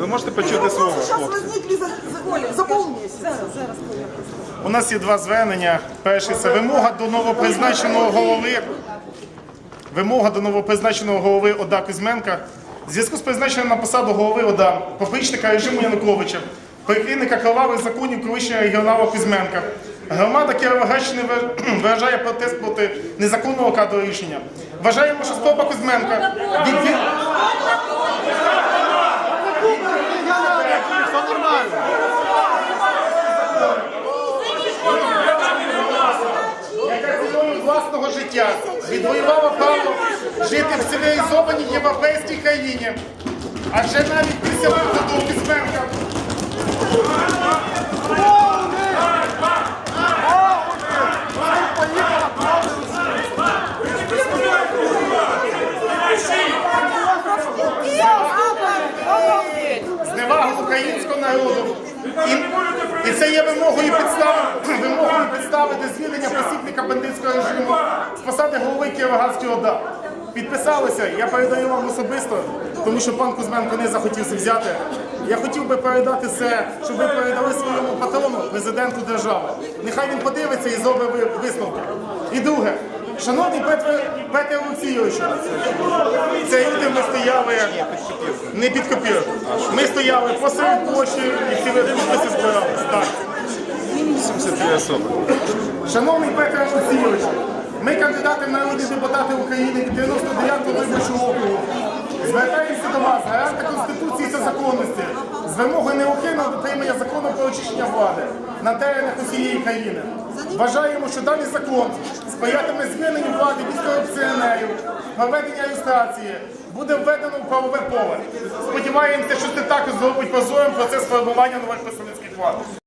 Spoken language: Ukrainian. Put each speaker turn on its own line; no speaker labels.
Ви можете почути слово, хлопці.
возникли за, за, за полмесяца.
У нас є два звернення. Перше це вимога до новопризначеного голови. Вимога до новопризначеного голови ОДА Кузьменка. В зв'язку з призначенням на посаду голови ОДА, поплічника режиму Януковича, прихильника кровавих законів колишнього регіонала Кузьменка. Громада Кіровоградщини ви- виражає протест проти незаконного кадрового рішення. Вважаємо, що спроба Кузьменка від... життя відвоювала право жити в цивілізованій європейській країні. Адже навіть після Кузьменка зневагу українського народу. І, і це є вимогою підстави, вимогою підставити звільнення посібника бандитського режиму з посади голови Кіровоградської ОДА. Підписалися, я передаю вам особисто, тому що пан Кузьменко не захотів взяти. Я хотів би передати це, щоб ви передали своєму патрону, президенту держави. Нехай він подивиться і зробить висновки. І друге, шановний Петре, Петре Олексійовичу, це люди ми стояли не під копірку. Ми стояли посеред площі і всі ви підписи збирали. Так.
73 особи.
Шановний Петро Олексійович, ми кандидати в народні депутати України від 99-го виборчого округу. Звертаємося до вас, гаранта Конституції та законності, з вимогою неухильного дотримання закону про очищення влади на теренах усієї країни. Вважаємо, що даний закон сприятиме звільненню влади корупціонерів, проведення ілюстрації, буде введено в правове поле. Сподіваємося, що це також зробить прозорим процес формування нових представницьких влад.